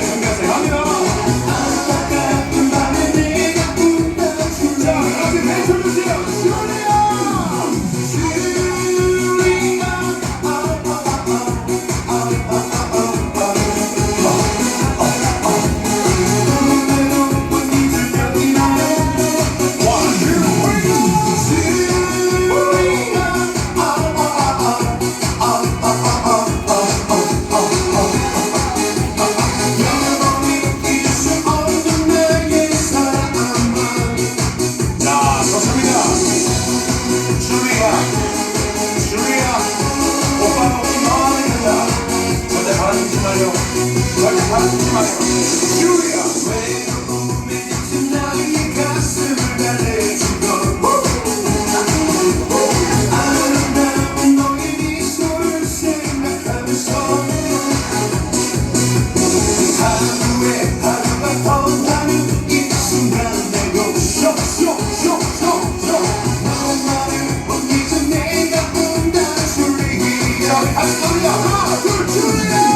Yes. 말해요. 절대 다치지 말해요. 유 Hallelujah! Hallelujah!